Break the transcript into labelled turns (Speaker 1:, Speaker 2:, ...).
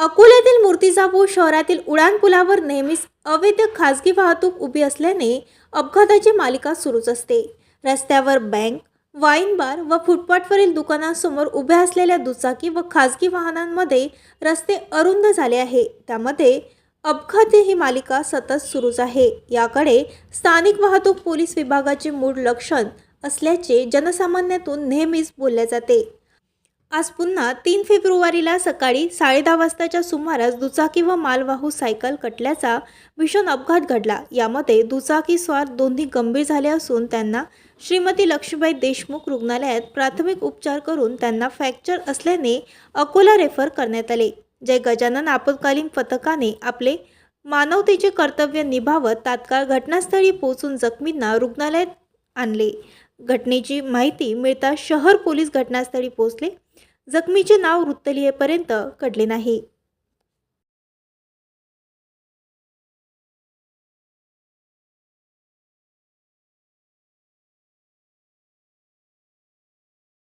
Speaker 1: अकोल्यातील मूर्तिजापूर शहरातील उड्डाणपुलावर नेहमीच अवैध खासगी वाहतूक उभी असल्याने अपघाताची मालिका सुरूच असते. रस्त्यावर बँक वाईन बार व फुटपाथवरील दुकानांसमोर उभ्या असलेल्या दुचाकी व खासगी वाहनांमध्ये रस्ते अरुंद झाले आहे. त्यामध्ये अपघाती ही मालिका सतत सुरूच आहे. याकडे स्थानिक वाहतूक पोलीस विभागाचे मूळ लक्षण असल्याचे जनसामान्यातून नेहमीच बोलले जाते. आज पुन्हा तीन फेब्रुवारीला सकाळी साडेदहा वाजताच्या सुमारास दुचाकी व मालवाहू सायकल कटल्याचा भीषण अपघात घडला. यामध्ये दुचाकी स्वार दोन्ही गंभीर झाले असून त्यांना श्रीमती लक्ष्मीबाई देशमुख रुग्णालयात प्राथमिक उपचार करून त्यांना फ्रॅक्चर असल्याने अकोला रेफर करण्यात आले. जय गजानन आपत्कालीन पथकाने आपले मानवतेचे कर्तव्य निभावत तात्काळ घटनास्थळी पोहोचून जखमींना रुग्णालयात आणले. घटनेची माहिती मिळता शहर पोलीस घटनास्थळी पोहोचले. जखमीचे नाव वृत्तलिहेपर्यंत कळले नाही.